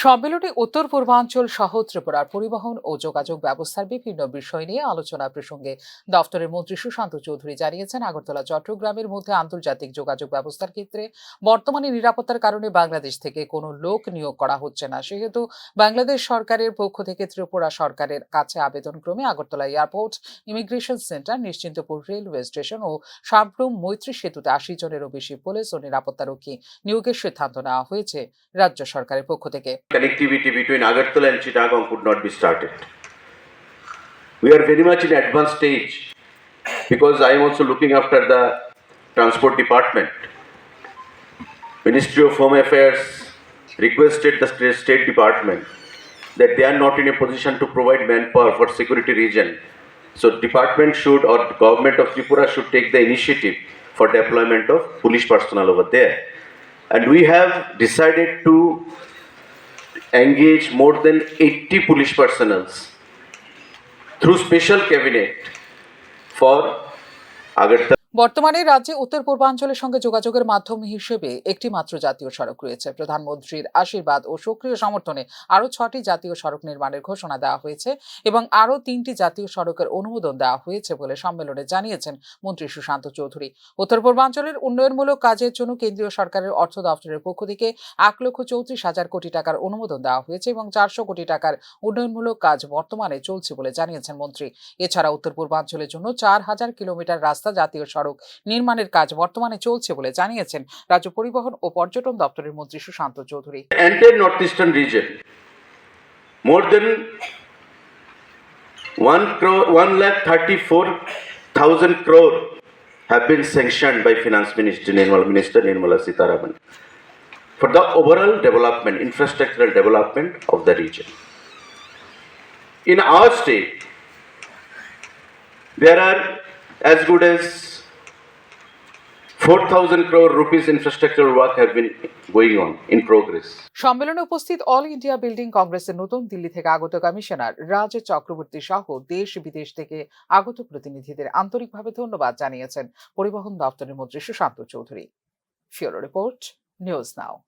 সম্মেলনে উত্তর পূর্বাঞ্চল সহ ত্রিপুরার পরিবহন ও যোগাযোগ ব্যবস্থার বিভিন্ন বিষয় নিয়ে আলোচনা প্রসঙ্গে দফতরের মন্ত্রী সুশান্ত চৌধুরী জানিয়েছেন, আগরতলা, চট্টগ্রামের মধ্যে আন্তর্জাতিক যোগাযোগ ব্যবস্থার ক্ষেত্রে বর্তমানে নিরাপত্তার কারণে বাংলাদেশ থেকে কোনো লোক নিয়োগ করা হচ্ছে না। সেহেতু বাংলাদেশ সরকারের পক্ষ থেকে ত্রিপুরা সরকারের কাছে আবেদন ক্রমে Agartala airport immigration centre, Nischintapur railway station ও সাবরুম মৈত্রী সেতুতে আশি জনেরও বেশি পুলিশ ও নিরাপত্তারক্ষী নিয়োগের সিদ্ধান্ত নেওয়া হয়েছে রাজ্য সরকারের পক্ষ থেকে। Connectivity between Agartala and Chittagong could not be started. We are very much in advanced stage because I am also looking after the transport department. Ministry of Home Affairs requested the State- Department that they are not in a position to provide manpower for security region. So department should or government of Tripura should take the initiative for deployment of police personnel over there. And we have decided to engage more than 80 police personnels through special cabinet for Agartala. বর্তমানে রাজ্যে উত্তর পূর্বাঞ্চলের সঙ্গে যোগাযোগের মাধ্যম হিসেবে একটি মাত্র জাতীয় সড়ক রয়েছে। প্রধানমন্ত্রীর আশীর্বাদ ও সক্রিয় সমর্থনে আরও ছটি জাতীয় সড়ক নির্মাণের ঘোষণা দেওয়া হয়েছে এবং আরও তিনটি জাতীয় সড়কের অনুমোদন দেওয়া হয়েছে বলে সম্মেলনে জানিয়েছেন মন্ত্রী সুশান্ত চৌধুরী। উত্তর পূর্বাঞ্চলের উন্নয়নমূলক কাজের জন্য কেন্দ্রীয় সরকারের অর্থ দপ্তরের পক্ষ থেকে এক লক্ষ চৌত্রিশ হাজার কোটি টাকার অনুমোদন দেওয়া হয়েছে এবং চারশো কোটি টাকার উন্নয়নমূলক কাজ বর্তমানে চলছে বলে জানিয়েছেন মন্ত্রী। এছাড়া উত্তর পূর্বাঞ্চলের জন্য চার হাজার কিলোমিটার রাস্তা জাতীয় সড়ক নির্মাণের কাজ বর্তমানে চলছে বলে জানিয়েছেন রাজ্য পরিবহন ও পর্যটন দপ্তরের মন্ত্রী Sushanta Chowdhury entire northeastern region more than 1 crore 1 lakh 34 crore have been sanctioned by finance minister Nirmala minister Nirmala Sitaraman for the overall development infrastructural development of the region in our state there are as good as 4000 crore rupees infrastructure work have been going on, in progress. সম্মেলনে উপস্থিত all India building কংগ্রেসের নতুন দিল্লি থেকে আগত commissioner Raj Chakraborty সহ দেশ বিদেশ থেকে আগত প্রতিনিধিদের আন্তরিকভাবে ধন্যবাদ জানিয়েছেন পরিবহন দপ্তরের মন্ত্রী সুশান্ত চৌধুরী। ফিওরো রিপোর্ট, নিউজ নাও।